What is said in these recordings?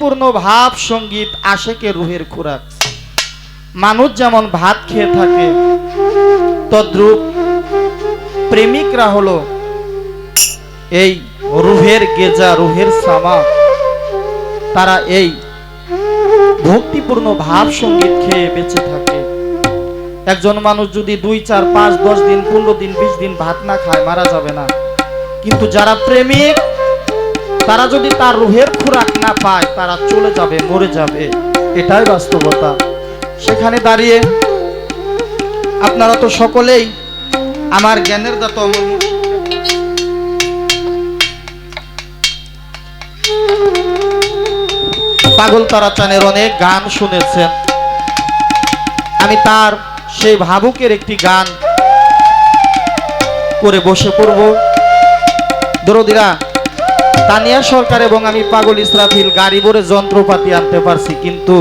ভক্তিপূর্ণ ভাব সংগীত আশেকে রুহের খোরাক। মানুষ যেমন ভাত খেয়ে থাকে, তদ্রূপ প্রেমিকরা হলো এই রুহের গেজা, রুহের সামা। তারা এই ভক্তিপূর্ণ ভাব সংগীত খেয়ে বেঁচে থাকে। একজন মানুষ যদি দুই, চার, পাঁচ, দশ দিন, পনেরো দিন, বিশ দিন ভাত না খায়, মারা যাবে না। কিন্তু যারা প্রেমিক তারা যদি তার রুহের খোরাক না পায়, তারা চলে যাবে, মরে যাবে। এটাই বাস্তবতা। সেখানে দাঁড়িয়ে আপনারা তো সকলেই আমার জ্ঞানের দাতা পাগল তারাচানের অনেক গান শুনেছেন। আমি তার সেই ভাবুকের একটি গান করে বসে পড়ব। দরদিরা তানিয়া সরকার এবং আমি পাগল ইসরাফিল, গাড়ি ভরে যন্ত্রপাতি আনতে পারছি, কিন্তু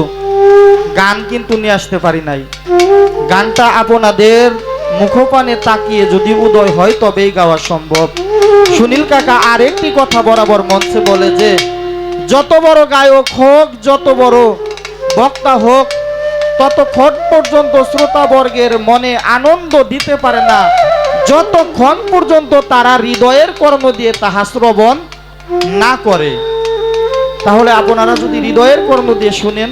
গান কিন্তু নিয়ে আসতে পারি নাই। গানটা আপনাদের মুখপানে তাকিয়ে যদি উদয় হয় তবেই গাওয়া সম্ভব। সুনীল কাকা আরেকটি কথা বরাবর মঞ্চে বলে যে, যত বড় গায়ক হোক, যত বড় বক্তা হোক, ততক্ষণ পর্যন্ত শ্রোতাবর্গের মনে আনন্দ দিতে পারে না। যতক্ষণ পর্যন্ত তারা হৃদয়ের কর্ম দিয়ে তাহা শ্রবণ না করে, তাহলে আপনারা যদি হৃদয়ের কর্ম দিয়ে শুনেন,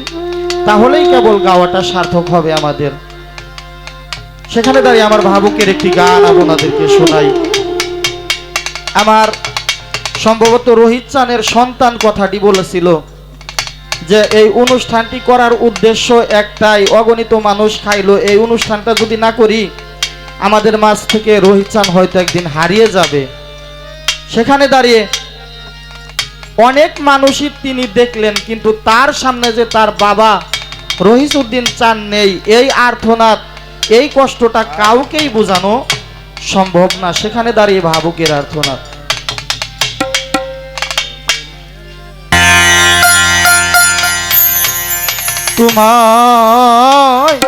তাহলেই কেবল গাওয়াটা সার্থক হবে আমাদের। সেখানে দাঁড়িয়ে আমার ভাবুকের একটি গান আপনাদেরকে শোনাই। আমার সম্ভবত রোহিত চানের সন্তান কথাটি বলেছিল যে, এই অনুষ্ঠানটি করার উদ্দেশ্য একটাই, অগণিত মানুষ খাইলো। এই অনুষ্ঠানটা যদি না করি, আমাদের মাঝ থেকে রোহিত চান হয়তো একদিন হারিয়ে যাবে। সেখানে দাঁড়িয়ে অনেক মানুষই তিনি দেখলেন, কিন্তু তার সামনে যে তার বাবা রহিসুদ্দিন চান নেই, এই আর্থনাথ এই কষ্টটা কাউকেই বোঝানো সম্ভব না। সেখানে দাঁড়িয়ে ভাবুকের আর্থনাথ তোমায়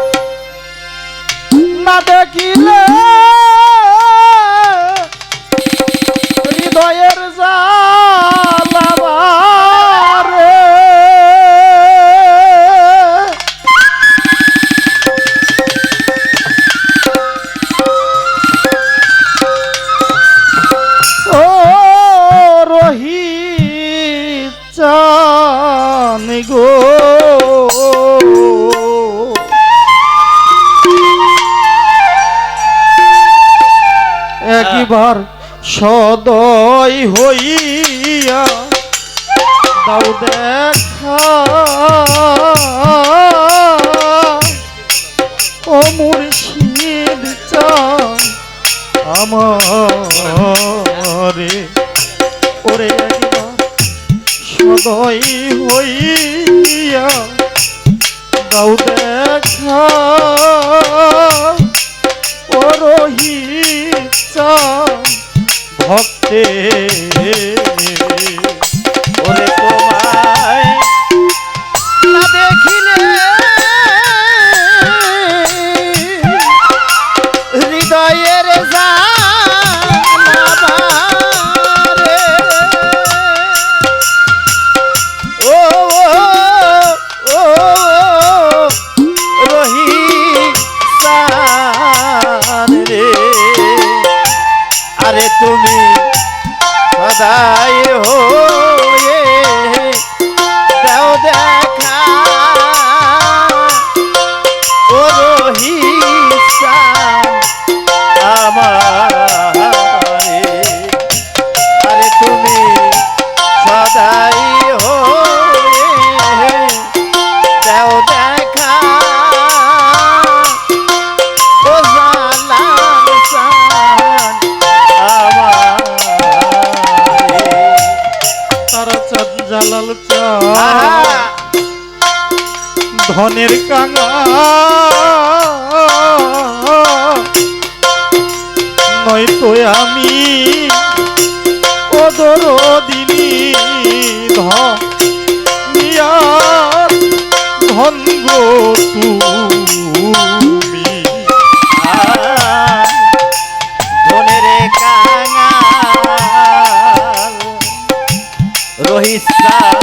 না দেখিলে সদয় হইয়া দাও দেখা। ও মুর্শিদ চান আমারে। ওরে সদয় হইয়া দাও দেখা। ও চান ভক্তে ধনের কাঙা। নয়তো আমি ওদর দিনী ধনিয়ার ধন গো তুমি। ধনের কাঙা। রহিস্তান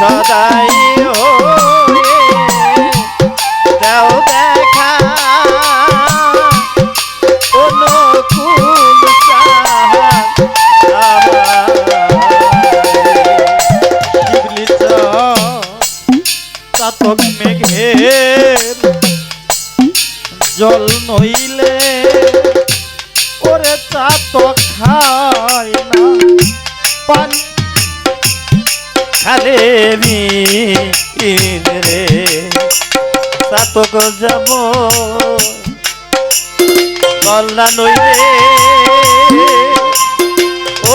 সদাই দাও দেখা। মেঘের জল নইলে ওরে চাতক খায় না। পানি খালে রে। সাতক যাব। গল্লা নইলে। ও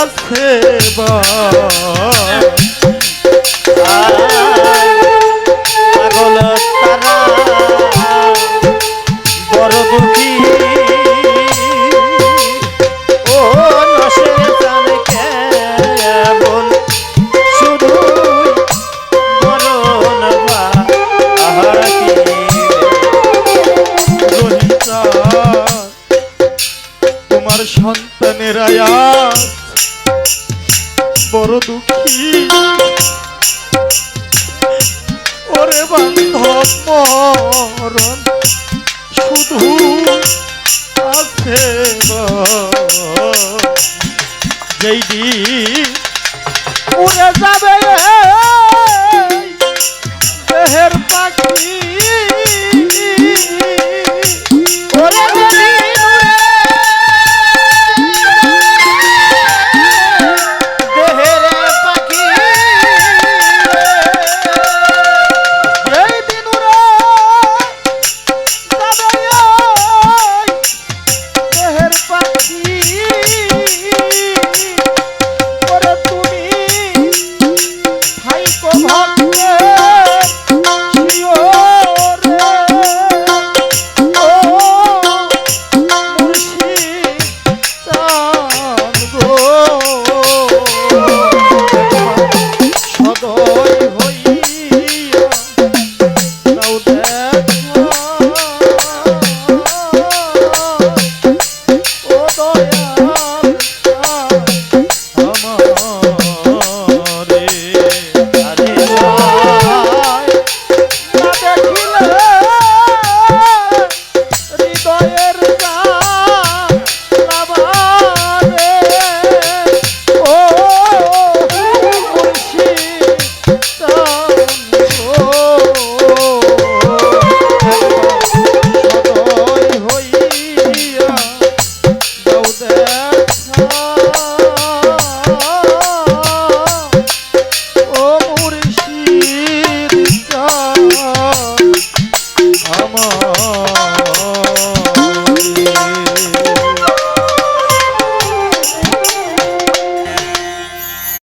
আছে বড় দুঃখী। ওরে বান্ধব মরণ শুধু আছে যেই দিন উড়ে যাবে দেহের পাক কি